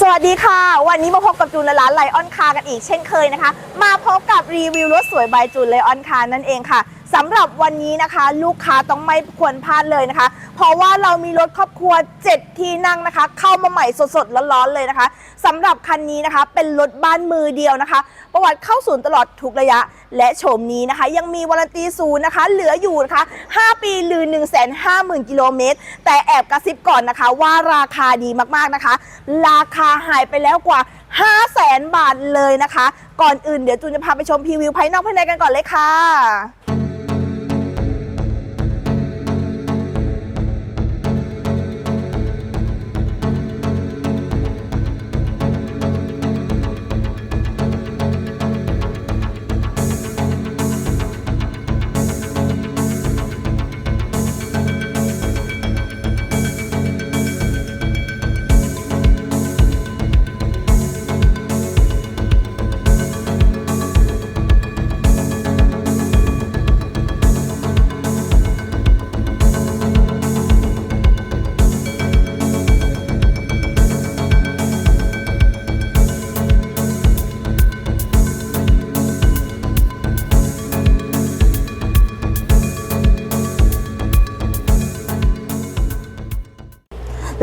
สวัสดีค่ะ วันนี้มาพบกับจูนและร้านไลออนคาร์กันอีกเช่นเคยนะคะ มาพบกับรีวิวรถสวยบายจูนไลออนคาร์นั่นเองค่ะสำหรับวันนี้นะคะ ลูกค้าต้องไม่ควรพลาดเลยนะคะ เพราะว่าเรามีรถครอบครัว 7 ที่นั่งนะคะ เข้ามาใหม่สดๆร้อนๆเลยนะคะ สำหรับคันนี้นะคะ เป็นรถบ้านมือเดียวนะคะ ประวัติเข้าศูนย์ตลอดทุกระยะ และโฉมนี้นะคะ ยังมีวารันตีศูนย์นะคะ เหลืออยู่นะคะ 5 ปีหรือ 1 5 0 0 0 0 กิโลเมตร แต่แอบกระซิบก่อนนะคะ ว่าราคาดีมากๆนะคะ ราคาหายไปแล้วกว่า 5 0 0แสนบาทเลยนะคะ ก่อนอื่นเดี๋ยวจูนจะพาไปชมพรีวิวภายนอกภายในกันก่อนเลยค่ะ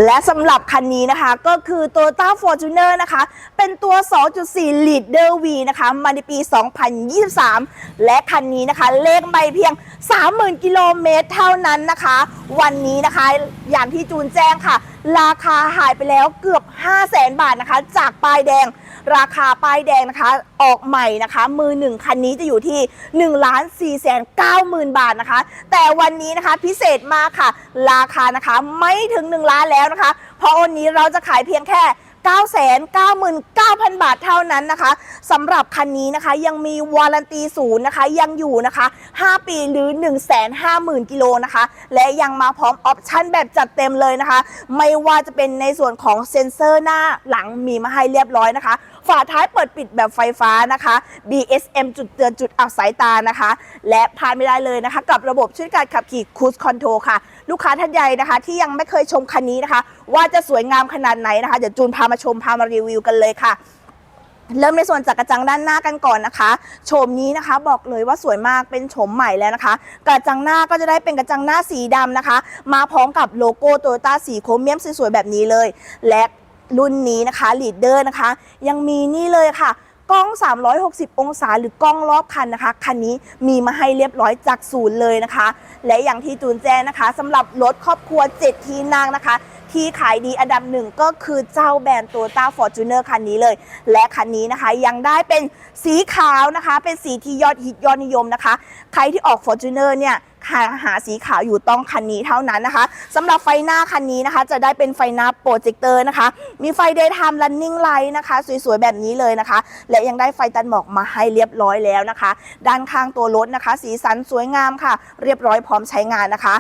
และสำหรับคันนี้นะคะก็คือ Toyota Fortuner นะคะ เป็นตัว 2.4 Leader V นะคะ มาในปี 2023 และคันนี้นะคะ เลขใบเพียง 30,000 กิโลเมตรเท่านั้นนะคะ วันนี้นะคะ อย่างที่จูนแจ้งค่ะ ราคาหายไปแล้วเกือบ 5 0 0แสนบาทนะคะ จากป้ายแดง ราคาป้ายแดงนะคะ ออกใหม่นะคะ มือหนึ่งคันนี้จะอยู่ที่1ล้าน4แสน9หมื่นบาทนะคะ แต่วันนี้นะคะพิเศษมากค่ะ ราคานะคะไม่ถึง 1 ล้านแล้วนะคะ เพราะวันนี้เราจะขายเพียงแค่ 999,000 บาทเท่านั้นนะคะสำหรับคันนี้นะคะยังมีวารันตีศูนย์นะคะยังอยู่นะคะ 5 ปีหรือ 150,000 กิโลนะคะ และยังมาพร้อมออปชั่นแบบจัดเต็มเลยนะคะ ไม่ว่าจะเป็นในส่วนของเซ็นเซอร์หน้าหลังมีมาให้เรียบร้อยนะคะ ฝาท้ายเปิดปิดแบบไฟฟ้านะคะ BSM จุดเตือนจุดอับสายตานะคะ และพลาดไม่ได้เลยนะคะ กับระบบช่วยการขับขี่คูสคอนโทรค่ะ ลูกค้าท่านใดนะคะ ที่ยังไม่เคยชมคันนี้นะคะ ว่าจะสวยงามขนาดไหนนะคะ เดี๋ยวจูนพามาชมพามารีวิวกันเลยค่ะเริ่มในส่วนจากกระจังด้านหน้ากันก่อนนะคะโฉมนี้นะคะบอกเลยว่าสวยมากเป็นโฉมใหม่แล้วนะคะกระจังหน้าก็จะได้เป็นกระจังหน้าสีดำนะคะ มาพร้อมกับโลโก้โตโยต้าสีโครเมียมสวยๆแบบนี้เลย และ รุ่นนี้นะคะลีดเดอร์นะคะ ยังมีนี่เลยค่ะกล้อง 360 องศา หรือกล้องรอบคันนะคะ คันนี้มีมาให้เรียบร้อยจากศูนย์เลยนะคะ และอย่างที่จูนแจ้งนะคะสำหรับรถครอบครัว 7 ที่นั่งนะคะ ที่ขายดีอันดับหนึ่งก็คือเจ้าแบรนด์ Toyota Fortuner คันนี้เลย และคันนี้นะคะยังได้เป็นสีขาวนะคะ เป็นสีที่ยอดฮิตยอดนิยมนะคะ ใครที่ออก Fortuner เนี่ย หาสีขาวอยู่ต้องคันนี้เท่านั้นนะคะสำหรับไฟหน้าคันนี้นะคะ จะได้เป็นไฟหน้าโปรเจคเตอร์นะคะ มีไฟ daytime running light นะคะ สวยๆ แบบนี้เลยนะคะ และยังได้ไฟตัดหมอกมาให้เรียบร้อยแล้วนะคะ ด้านข้างตัวรถนะคะ สีสันสวยงามค่ะ เรียบร้อยพร้อมใช้งานนะคะ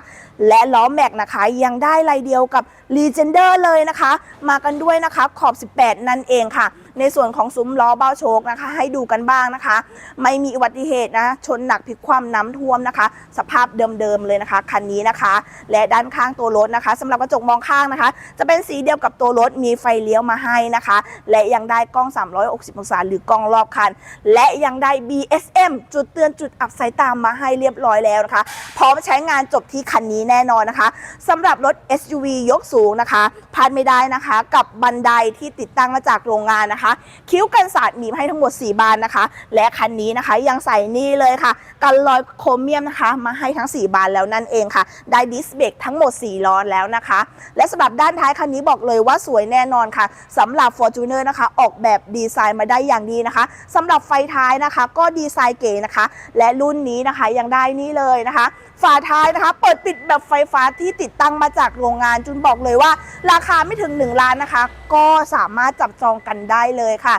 และล้อแม็กนะคะยังได้ลายเดียวกับ Legender เลยนะคะ มากันด้วยนะคะขอบ 18 นั่นเองค่ะ ในส่วนของซุ้มล้อเบ้าโชคนะคะ ให้ดูกันบ้างนะคะ ไม่มีอุบัติเหตุนะชนหนักพลิกคว่ำน้ำท่วมนะคะ สภาพเดิมๆเลยนะคะคันนี้นะคะ และด้านข้างตัวรถนะคะสำหรับกระจกมองข้างนะคะ จะเป็นสีเดียวกับตัวรถมีไฟเลี้ยวมาให้นะคะ และยังได้กล้อง 360 องศาหรือกล้องรอบคัน และยังได้ BSM จุดเตือนจุดอับสายตามมาให้เรียบร้อยแล้วนะคะ พร้อมใช้งานจบที่คันนี้แน่นอนนะคะสำหรับรถ SUV ยกสูงนะคะพลาดไม่ได้นะคะ กับบันไดที่ติดตั้งมาจากโรงงานนะคะคิ้วกันศาสตร์มีให้ทั้งหมด 4 บานนะคะ และคันนี้นะคะยังใส่นี่เลยค่ะ กันรอยโครเมียมนะคะ มาให้ทั้ง 4 บานแล้วนั่นเองค่ะ ได้ดิสเบรกทั้งหมด 4 ล้อแล้วนะคะ และสำหรับด้านท้ายคันนี้บอกเลยว่าสวยแน่นอนค่ะสำหรับ Fortuner นะคะ ออกแบบดีไซน์มาได้อย่างดีนะคะสำหรับไฟท้ายนะคะ ก็ดีไซน์เก๋นะคะ และรุ่นนี้นะคะยังได้นี่เลยนะคะฝาท้ายนะคะ เปิดปิดแบบไฟฟ้าที่ติดตั้งมาจากโรงงานจุนบอกเลยว่า ราคาไม่ถึง 1 ล้านนะคะ ก็สามารถจับจองกันได้เลยค่ะ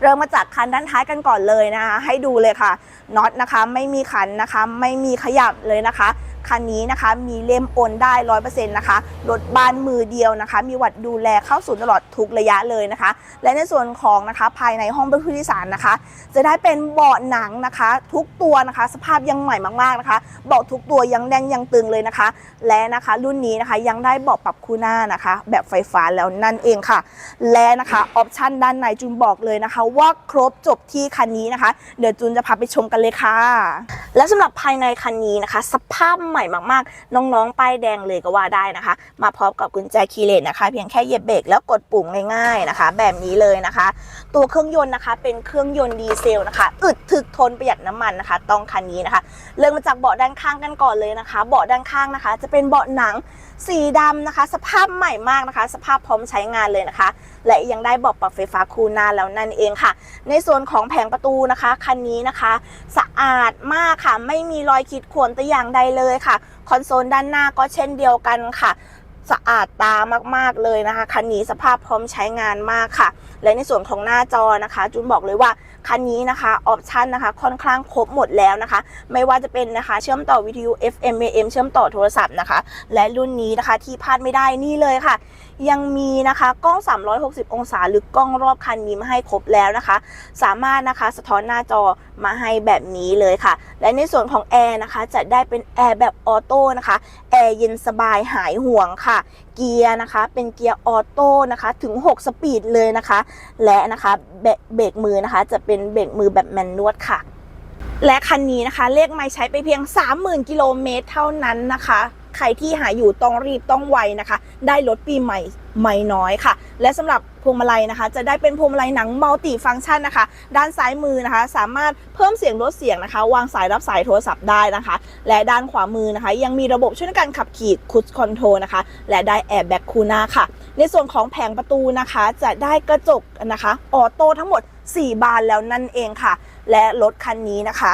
เริ่มมาจากคันด้านท้ายกันก่อนเลยนะคะ ให้ดูเลยค่ะน็อตนะคะ ไม่มีขันนะคะ ไม่มีขยับเลยนะคะคันนี้นะคะมีเล่มโอนได้ร้อยเปอร์เซ็นต์นะคะรถบ้านมือเดียวนะคะ มีวัดดูแลเข้าศูนย์ตลอดทุกระยะเลยนะคะ และในส่วนของนะคะภายในห้องผู้โดยสารนะคะ จะได้เป็นเบาะหนังนะคะ ทุกตัวนะคะ สภาพยังใหม่มากๆนะคะ เบาะทุกตัวยังแดงยังตึงเลยนะคะ และนะคะรุ่นนี้นะคะยังได้เบาะปรับคู่หน้านะคะ แบบไฟฟ้าแล้วนั่นเองค่ะ และนะคะออปชันด้านในจูนบอกเลยนะคะ ว่าครบจบที่คันนี้นะคะ เดี๋ยวจูนจะพาไปชมกันเลยค่ะ และสำหรับภายในคันนี้นะคะ สภาพใหม่มากๆ น้องๆ ป้ายแดงเลยก็ว่าได้นะคะ มาพร้อมกับกุญแจคีย์เลสนะคะ เพียงแค่เหยียบเบรกแล้วกดปุ่มง่ายๆนะคะ แบบนี้เลยนะคะ ตัวเครื่องยนต์นะคะเป็นเครื่องยนต์ดีเซลนะคะ อึดถึกทนประหยัดน้ำมันนะคะ ต้องคันนี้นะคะ เริ่มมาจากเบาะด้านข้างกันก่อนเลยนะคะ เบาะด้านข้างนะคะ จะเป็นเบาะหนัง สีดำนะคะ สภาพใหม่มากนะคะ สภาพพร้อมใช้งานเลยนะคะ และยังได้เบาะปรับไฟฟ้าคูหน้าแล้วนั่นเองค่ะ ในส่วนของแผงประตูนะคะคันนี้นะคะ สะอาดมากค่ะ ไม่มีรอยขีดข่วนแต่อย่างใดเลยค่ะ คอนโซลด้านหน้าก็เช่นเดียวกันค่ะ สะอาดตามากๆเลยนะคะคันนี้สภาพพร้อมใช้งานมากค่ะ และในส่วนของหน้าจอนะคะ จุนบอกเลยว่าคันนี้นะคะออปชันนะคะ ค่อนข้างครบหมดแล้วนะคะ ไม่ว่าจะเป็นนะคะ เชื่อมต่อวิทยุ FM AM เชื่อมต่อโทรศัพท์นะคะ และรุ่นนี้นะคะที่พลาดไม่ได้นี่เลยค่ะ ยังมีนะคะกล้อง 360 องศาหรือกล้องรอบคันมีมาให้ครบแล้วนะคะ สามารถนะคะสะท้อนหน้าจอมาให้แบบนี้เลยค่ะ และในส่วนของแอร์นะคะจะได้เป็นแอร์แบบออโต้นะคะแอร์เย็นสบายหายห่วงค่ะเกียร์นะคะ เป็นเกียร์ออโต้นะคะ ถึง 6 สปีดเลยนะคะ และนะคะเบรเบรกมือนะคะ จะเป็นเบรกมือแบบแมนนวลค่ะ และคันนี้นะคะ เลขไม่ใช้ไปเพียง 30,000 กิโลเมตรเท่านั้นนะคะ ใครที่หาอยู่ต้องรีบต้องไวนะคะ ได้รถปีใหม่ ไม่น้อยค่ะ และสำหรับพวงมาลัยนะคะ จะได้เป็นพวงมาลัยหนังมัลติฟังก์ชันนะคะ ด้านซ้ายมือนะคะ สามารถเพิ่มเสียงลดเสียงนะคะ วางสายรับสายโทรศัพท์ได้นะคะ และด้านขวามือนะคะ ยังมีระบบช่วยในการขับขี่คุชคอนโทรนะคะ และได้แอร์แบ็กคูน่าค่ะ ในส่วนของแผงประตูนะคะ จะได้กระจกนะคะออโต้ทั้งหมด 4 บานแล้วนั่นเองค่ะ และรถคันนี้นะคะ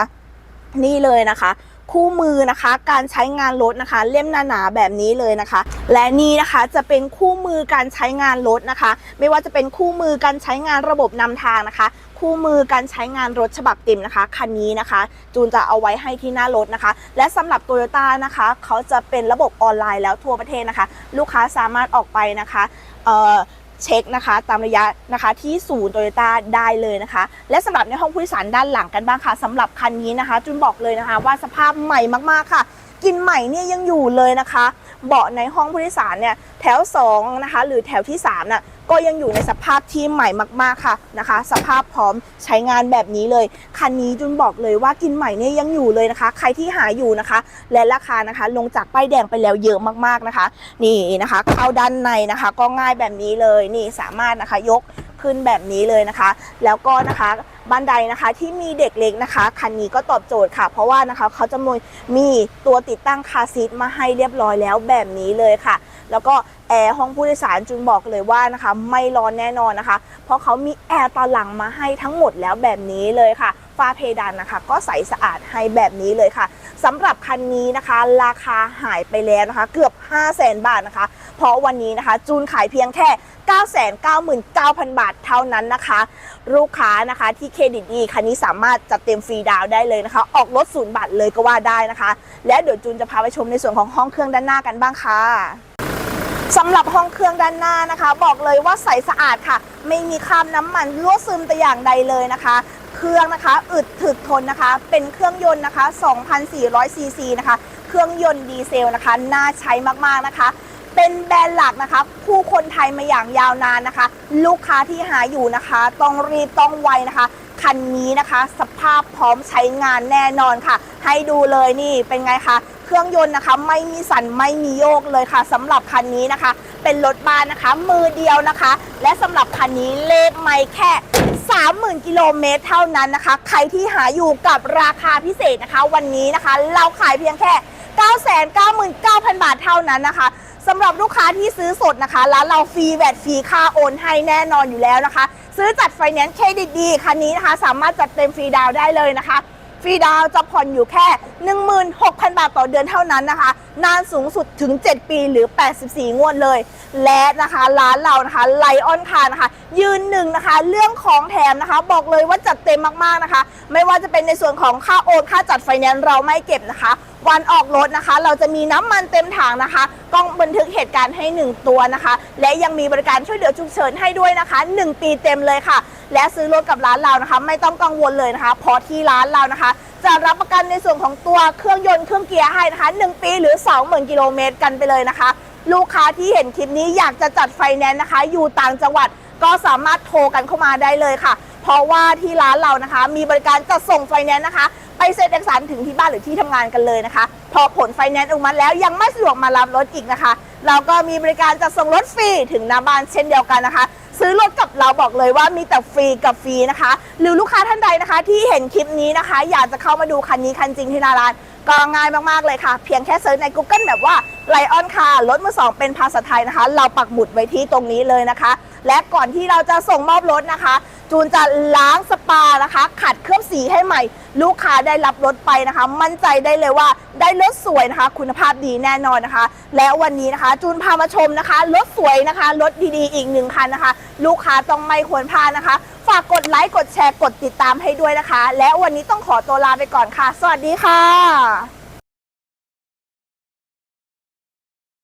นี่เลยนะคะ คู่มือนะคะ การใช้งานรถนะคะ เล่มหนาๆแบบนี้เลยนะคะ และนี่นะคะจะเป็นคู่มือการใช้งานรถนะคะ ไม่ว่าจะเป็นคู่มือการใช้งานระบบนำทางนะคะ คู่มือการใช้งานรถฉบับเต็มนะคะคันนี้นะคะ จูนจะเอาไว้ให้ที่หน้ารถนะคะ และสำหรับโตโยต้านะคะเขาจะเป็นระบบออนไลน์แล้วทั่วประเทศนะคะ ลูกค้าสามารถออกไปนะคะเอ่อ เช็คนะคะ ตามระยะนะคะที่ศูนย์โตโยต้าได้เลยนะคะ และสำหรับในห้องผู้โดยสารด้านหลังกันบ้างค่ะสำหรับคันนี้นะคะ จุนบอกเลยนะคะ ว่าสภาพใหม่มากๆค่ะกลินใหม่เนี่ยยังอยู่เลยนะคะ เบาะในห้องผู้โดยสารเนี่ยแถว2นะคะหรือแถวที่3น่ะก็ยังอยู่ในสภาพที่ใหม่มาก ๆค่ะนะคะ สภาพพร้อมใช้งานแบบนี้เลย คันนี้จุนบอกเลยว่ากินใหม่เนี่ยยังอยู่เลยนะคะ ใครที่หาอยู่นะคะ และราคานะคะ ลงจากป้ายแดงไปแล้วเยอะมากๆนะคะ นี่นะคะ เข้าด้านในนะคะ ก็ง่ายแบบนี้เลยนี่สามารถนะคะยกขึ้นแบบนี้เลยนะคะ แล้วก็นะคะ บันไดนะคะ ที่มีเด็กเล็กนะคะ คันนี้ก็ตอบโจทย์ค่ะ เพราะว่านะคะเขาจะมีตัวติดตั้งคาซีทมาให้เรียบร้อยแล้วแบบนี้เลยค่ะ แล้วก็แอร์ห้องผู้โดยสารจุนบอกเลยว่านะคะ ไม่ร้อนแน่นอนนะคะ เพราะเขามีแอร์ตอนหลังมาให้ทั้งหมดแล้วแบบนี้เลยค่ะ ฝ้าเพดานนะคะ ก็ใสสะอาดให้แบบนี้เลยค่ะสำหรับคันนี้นะคะ ราคาหายไปแล้วนะคะ เกือบ 5 0 0 0 0 0บาทนะคะ เพราะวันนี้นะคะ จูนขายเพียงแค่ 999,000 บาทเท่านั้นนะคะ ลูกค้านะคะที่เครดิตดีคันนี้สามารถจัดเต็มฟรีดาวได้เลยนะคะ ออกรถศูนย์บาทเลยก็ว่าได้นะคะ และเดี๋ยวจูนจะพาไปชมในส่วนของห้องเครื่องด้านหน้ากันบ้างค่ะสำหรับห้องเครื่องด้านหน้านะคะ บอกเลยว่าใสสะอาดค่ะ ไม่มีคราบน้ำมันรั่วซึมแต่อย่างใดเลยนะคะ เครื่องนะคะ อึดถึกทนนะคะ เป็นเครื่องยนต์นะคะ 2,400ซีซีนะคะ เครื่องยนต์ดีเซลนะคะ น่าใช้มากๆนะคะ เป็นแบรนด์หลักนะคะคู่คนไทยมาอย่างยาวนานนะคะ ลูกค้าที่หาอยู่นะคะ ต้องรีบต้องไวนะคะ คันนี้นะคะ สภาพพร้อมใช้งานแน่นอนค่ะ ให้ดูเลยนี่เป็นไงคะเครื่องยนต์นะคะ ไม่มีสั่นไม่มีโยกเลยค่ะสำหรับคันนี้นะคะ เป็นรถบ้านนะคะ มือเดียวนะคะ และสำหรับคันนี้เลขไม่แค่ 30,000 กิโลเมตรเท่านั้นนะคะ ใครที่หาอยู่กับราคาพิเศษนะคะ วันนี้นะคะ เราขายเพียงแค่ 999,000 บาทเท่านั้นนะคะสำหรับลูกค้าที่ซื้อสดนะคะร้านเราฟรีแวดฟรีค่าโอนให้แน่นอนอยู่แล้วนะคะ ซื้อจัดไฟแนนซ์เครดิตดีคันนี้นะคะ สามารถจัดเต็มฟรีดาวได้เลยนะคะ ฟรีดาวจะผ่อนอยู่แค่ 16,000 บาทต่อเดือนเท่านั้นนะคะ นานสูงสุดถึง 7 ปีหรือ 84 งวดเลย และนะคะร้านเรานะคะไลออนคานะคะ ยืนหนึ่งนะคะ เรื่องของแถมนะคะ บอกเลยว่าจัดเต็มมากๆนะคะ ไม่ว่าจะเป็นในส่วนของค่าโอนค่าจัดไฟแนนซ์เราไม่เก็บนะคะ วันออกรถนะคะ เราจะมีน้ำมันเต็มถังนะคะกล้องบันทึกเหตุการณ์ให้ 1 ตัวนะคะ และยังมีบริการช่วยเหลือฉุกเฉินให้ด้วยนะคะ 1 ปีเต็มเลยค่ะ และซื้อรถกับร้านเรานะคะ ไม่ต้องกังวลเลยนะคะเพราะที่ร้านเรานะคะ จะรับประกันในส่วนของตัวเครื่องยนต์เครื่องเกียร์ให้นะคะ 1 ปีหรือ 20,000กิโลเมตรกันไปเลยนะคะ ลูกค้าที่เห็นคลิปนี้อยากจะจัดไฟแนนซ์นะคะ อยู่ต่างจังหวัดก็สามารถโทรกันเข้ามาได้เลยค่ะ เพราะว่าที่ร้านเรานะคะ มีบริการจัดส่งไฟแนนซ์นะคะ ไปเซ็นเอกสารถึงที่บ้านหรือที่ทำงานกันเลยนะคะ พอผลไฟแนนซ์ออกมาแล้วยังไม่สะดวกมารับรถอีกนะคะ เราก็มีบริการจัดส่งรถฟรีถึงหน้าบ้านเช่นเดียวกันนะคะ ซื้อรถกับเราบอกเลยว่ามีแต่ฟรีกับฟรีนะคะ หรือลูกค้าท่านใดนะคะ ที่เห็นคลิปนี้นะคะ อยากจะเข้ามาดูคันนี้คันจริงที่หน้าร้านก็ง่ายมาก ๆ เลยค่ะ เพียงแค่เซิร์ชใน Google แบบว่าไลออนคาร์รถมือสองเป็นภาษาไทยนะคะ เราปักหมุดไว้ที่ตรงนี้เลยนะคะ และก่อนที่เราจะส่งมอบรถนะคะ จูนจะล้างสปานะคะ ขัดเคลือบสีให้ใหม่ ลูกค้าได้รับรถไปนะคะ มั่นใจได้เลยว่าได้รถสวยนะคะ คุณภาพดีแน่นอนนะคะ และวันนี้นะคะ จูนพามาชมนะคะรถสวยนะคะรถดีๆ อีกหนึ่งคันนะคะ ลูกค้าต้องไม่ควรพลาดนะคะ ฝากกดไลค์กดแชร์กดติดตามให้ด้วยนะคะ และวันนี้ต้องขอตัวลาไปก่อนค่ะ สวัสดีค่ะ